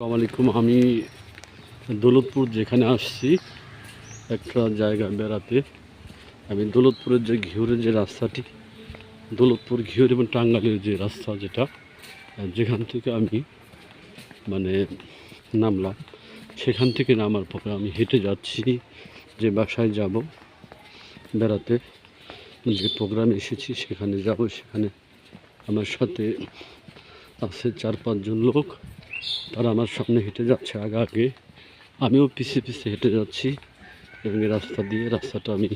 আলাইকুম। আমি দৌলতপুর যেখানে আসছি, একটা জায়গা বেড়াতে। আমি দৌলতপুরের যে ঘিউরের যে রাস্তাটি, দৌলতপুর ঘিওর এবং টাঙ্গালের যে রাস্তা যেটা, যেখান থেকে আমি মানে নামলাম, সেখান থেকে নামার পরে আমি হেঁটে যাচ্ছি, যে বাসায় যাব, বেড়াতে। যে প্রোগ্রামে এসেছি, সেখানে যাব, সেখানে আমার সাথে আছে চার পাঁচজন লোক। তারা আমার সামনে হেঁটে যাচ্ছে আগে আগে। আমিও পিছিয়ে পিছিয়ে হেঁটে যাচ্ছি এবং এই রাস্তা দিয়ে, রাস্তাটা আমি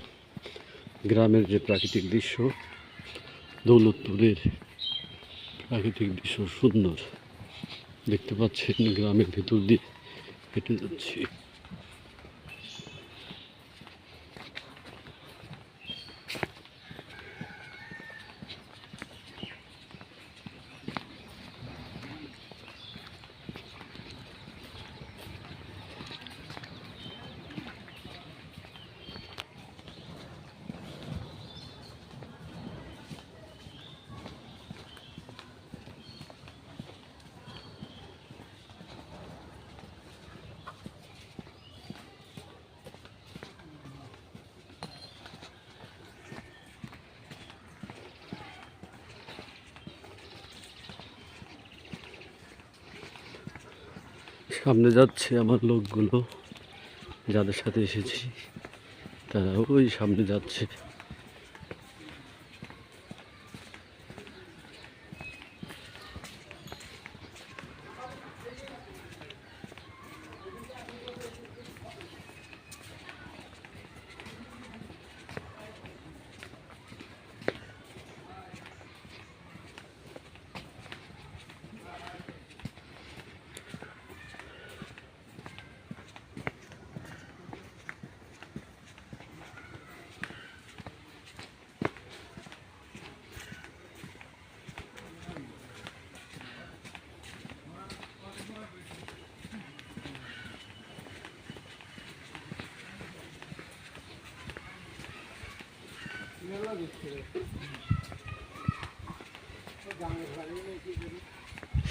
গ্রামের যে প্রাকৃতিক দৃশ্য, দৌলতপুরের প্রাকৃতিক দৃশ্য সুন্দর। দেখতে পাচ্ছেন, গ্রামের ভেতর দিয়ে হেঁটে যাচ্ছি। সামনে যাচ্ছে আমার লোকগুলো যাদের সাথে এসেছি তারা ওই সামনে যাচ্ছে।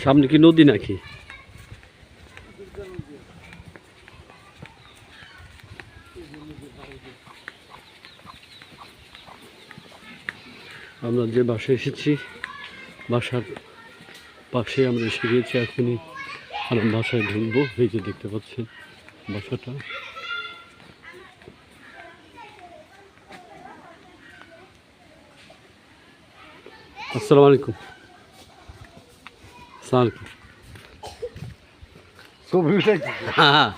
সামনে কি নদী নাকি? আমরা যে বাসায় এসেছি, বাসার পাশে আমরা এসে গিয়েছি, এখনই আমরা বাসায় ঢুকবো। এই যে দেখতে পাচ্ছেন বাসাটা। আসসালামু আলাইকুম। আসসালামু আলাইকুম। হ্যাঁ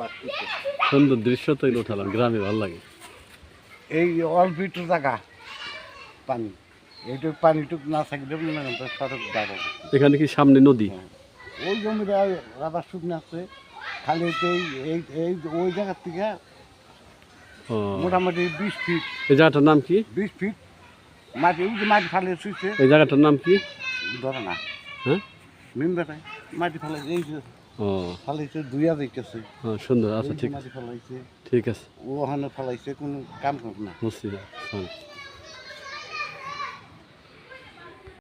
বাড়তেছে সুন্দর দৃশ্য তো উঠালাম গ্রামে ভালো লাগে। এই অল্প একটু জায়গা পানি। এইটুক পানিটুক না থাকলে হয় সড়ক দাঁড়াবো। এখানে কি সামনে নদী? ওই জমিটা রাবার শুকনো আছে। খালি এই এই এই ওই জায়গার থেকে মোটামুটি বিশ ফিট। এই জায়গাটার নাম কি? বিশ ফিট মাটি যে মাটি ফালে শুয়েছে এই জায়গাটার নাম কি? ধরে না। হ্যাঁ? বেটাই মাটি ফালে এই যে ও। ফালাইছে দুইয়া দেখতেছে হ্যাঁ সুন্দর। আচ্ছা ঠিক মাটি ফালাইছে। ঠিক আছে। ও ওখানে ফালাইছে কোনো কাম করবে না। বুঝছি